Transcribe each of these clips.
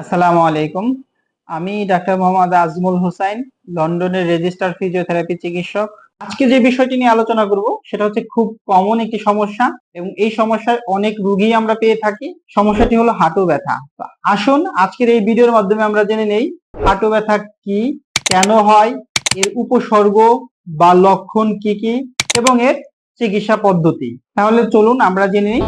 আসসালামু আলাইকুম। আমি ডাক্তার মোহাম্মদ আজমুল হোসাইন, লন্ডনের রেজিস্টার ফিজিওথেরাপি চিকিৎসক। আজকে যে বিষয়টি নিয়ে আলোচনা করব, সেটা হচ্ছে খুব কমন একটি সমস্যা এবং এই সমস্যায় অনেক রোগী আমরা পেয়ে থাকি। সমস্যাটি হলো হাঁটু ব্যথা। আসুন, আজকের এই ভিডিওর মাধ্যমে আমরা জেনে নেই হাঁটু ব্যথা কি, কেন হয়, এর উপসর্গ বা লক্ষণ কি কি এবং এর চিকিৎসা পদ্ধতি। তাহলে চলুন আমরা জেনে নিই।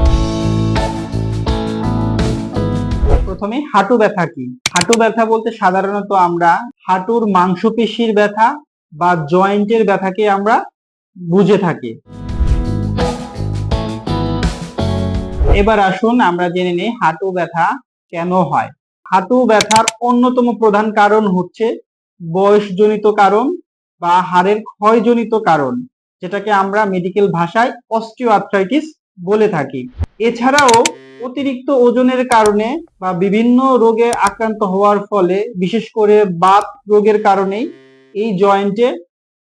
প্রথমে হাঁটু ব্যথা কি? হাঁটু ব্যথা বলতে সাধারণত আমরা হাঁটুর মাংসপেশির ব্যথা বা জয়েন্টের ব্যথাকে আমরা বুঝে থাকি। এবার আসুন আমরা জেনে নিই হাঁটু ব্যথা কেন হয়। হাঁটু ব্যথার অন্যতম প্রধান কারণ হচ্ছে বয়সজনিত কারণ বা হাড়ের ক্ষয়জনিত কারণ, যেটাকে আমরা মেডিকেল ভাষায় অস্টিওআর্থ্রাইটিস বলে থাকি। এছাড়াও অতিরিক্ত ওজনের কারণে বা বিভিন্ন রোগে আক্রান্ত হওয়ার ফলে, বিশেষ করে বাত রোগের কারণেই এই জয়েন্টে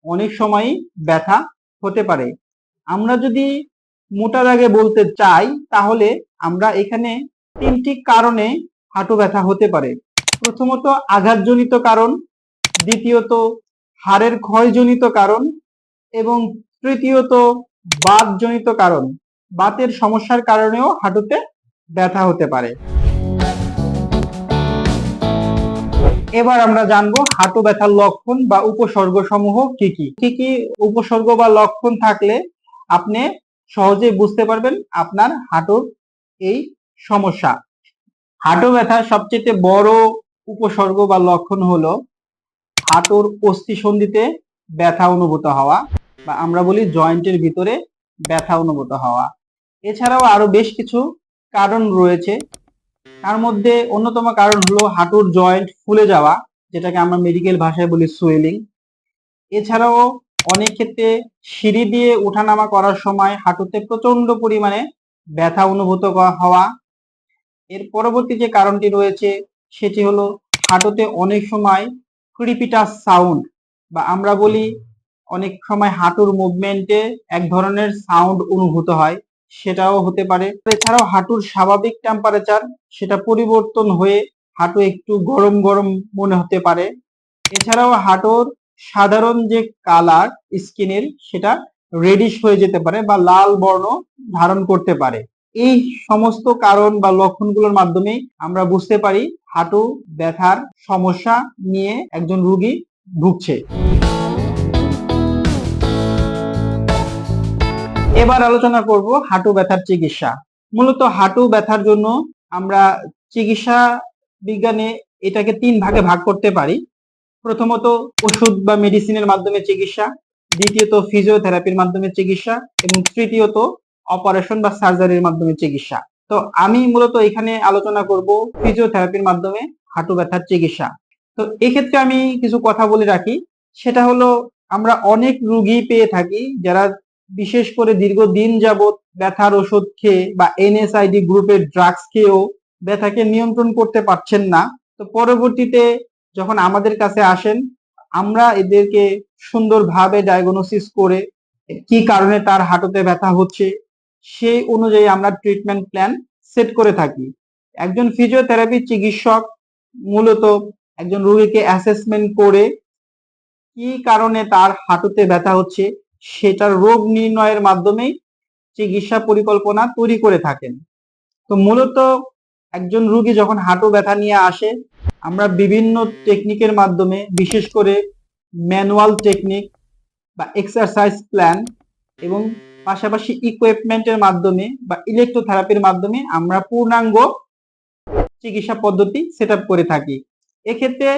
অনেক সময়ই ব্যথা হতে পারে। আমরা যদি মোটা দাগে বলতে চাই, তাহলে আমরা এখানে তিনটি কারণে হাঁটু ব্যথা হতে পারে। প্রথমত আঘাতজনিত কারণ, দ্বিতীয়ত হাড়ের ক্ষয়জনিত কারণ, এবং তৃতীয়ত বাতজনিত কারণ। বাতের সমস্যার কারণেও হাঁটুতে ব্যথা হতে পারে। এবার আমরা জানব হাঁটু ব্যথার লক্ষণ বা উপসর্গ সমূহ কি কি? কি কি উপসর্গ বা লক্ষণ থাকলে আপনি সহজে বুঝতে পারবেন আপনার হাঁটুর এই সমস্যা। হাঁটু ব্যথার সবচেয়ে বড় উপসর্গ বা লক্ষণ হলো হাঁটুর অস্থি সন্ধিতে ব্যথা অনুভূত হওয়া বা আমরা বলি জয়েন্টের ভিতরে ব্যথা অনুভূত হওয়া। এছাড়াও আরও বেশ কিছু কারণ রয়েছে। তার মধ্যে অন্যতম কারণ হলো হাঁটুর জয়েন্ট ফুলে যাওয়া, যেটাকে আমরা মেডিকেল ভাষায় বলি সুয়েলিং এছাড়াও অনেক ক্ষেত্রে সিঁড়ি দিয়ে ওঠানামা করার সময় হাঁটুতে প্রচণ্ড পরিমাণে ব্যথা অনুভূত হওয়া। এর পরবর্তী যে কারণটি রয়েছে, সেটি হলো হাঁটুতে অনেক সময় ক্রিপিটাস সাউন্ড বা আমরা বলি অনেক সময় হাঁটুর মুভমেন্টে এক ধরনের সাউন্ড অনুভূত হয়। সেটাও হতে পারে। এছাড়াও হাঁটুর স্বাভাবিক টেম্পারেচার সেটা পরিবর্তন হয়ে হাঁটু একটু গরম গরম মনে হতে পারে। এছাড়াও হাঁটুর সাধারণ যে কালার স্কিনের সেটা রেডিশ হয়ে যেতে পারে বা লাল বর্ণ ধারণ করতে পারে। এই সমস্ত কারণ বা লক্ষণগুলোর মাধ্যমে আমরা বুঝতে পারি হাঁটু ব্যথার সমস্যা নিয়ে একজন রুগী ভুগছে। এবার আলোচনা করব হাঁটু ব্যথার চিকিৎসা। মূলত হাঁটু ব্যথার জন্য আমরা চিকিৎসা বিজ্ঞানে এটাকে তিন ভাগে ভাগ করতে পারি। প্রথমত ওষুধ বা মেডিসিনের মাধ্যমে চিকিৎসা, দ্বিতীয়ত ফিজিওথেরাপির মাধ্যমে চিকিৎসা, এবং তৃতীয়ত অপারেশন বা সার্জারির মাধ্যমে চিকিৎসা। তো আমি মূলত এখানে আলোচনা করব ফিজিওথেরাপির মাধ্যমে হাঁটু ব্যথার চিকিৎসা। তো এক্ষেত্রে আমি কিছু কথা বলে রাখি। সেটা হলো আমরা অনেক রুগী পেয়ে থাকি যারা বিশেষ করে দীর্ঘদিন যাবৎ ব্যথার ওষুধ খেয়ে বা এনএসআইডি গ্রুপের ড্রাগস খেয়েও ব্যথাকে নিয়ন্ত্রণ করতে পারছেন না। তো পরবর্তীতে যখন আমাদের কাছে আসেন, আমরা এদেরকে সুন্দরভাবে ডায়াগনোসিস করে কি কারণে তার হাঁটুতে ব্যথা হচ্ছে, সেই অনুযায়ী আমরা ট্রিটমেন্ট প্ল্যান সেট করে থাকি। একজন ফিজিওথেরাপি চিকিৎসক মূলত একজন রোগীকে অ্যাসেসমেন্ট করে কি কারণে তার হাঁটুতে ব্যথা হচ্ছে সেটার রোগ নির্ণয়ের মাধ্যমেই চিকিৎসা পরিকল্পনা তৈরি করে থাকেন। তো মূলত একজন রুগী যখন হাঁটু ব্যথা নিয়ে আসে, আমরা বিভিন্ন টেকনিকের মাধ্যমে, বিশেষ করে ম্যানুয়াল টেকনিক বা এক্সারসাইজ প্ল্যান এবং পাশাপাশি ইকুইপমেন্টের মাধ্যমে বা ইলেকট্রোথেরাপির মাধ্যমে আমরা পূর্ণাঙ্গ চিকিৎসা পদ্ধতি সেট করে থাকি। এক্ষেত্রে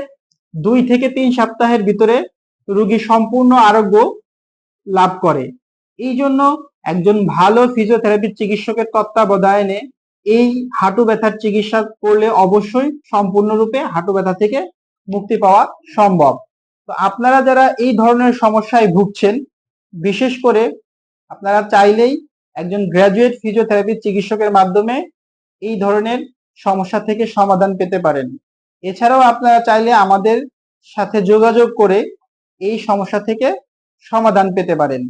দুই থেকে তিন সপ্তাহের ভিতরে রোগী সম্পূর্ণ আরোগ্য লাভ করে। এই জন্য একজন ভালো ফিজিওথেরাপি চিকিৎসকের তত্ত্বাবধানে এই হাঁটু ব্যথার চিকিৎসা করলে অবশ্যই সম্পূর্ণরূপে হাঁটু ব্যথা থেকে মুক্তি পাওয়া সম্ভব। তো আপনারা যারা এই ধরনের সমস্যায় ভুগছেন, বিশেষ করে আপনারা চাইলেই একজন গ্র্যাজুয়েট ফিজিওথেরাপি চিকিৎসকের মাধ্যমে এই ধরনের সমস্যা থেকে সমাধান পেতে পারেন। এছাড়াও আপনারা চাইলে আমাদের সাথে যোগাযোগ করে এই সমস্যা থেকে সমাধান পেতে পারেন।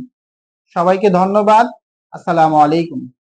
সবাইকে ধন্যবাদ। আসসালামু আলাইকুম।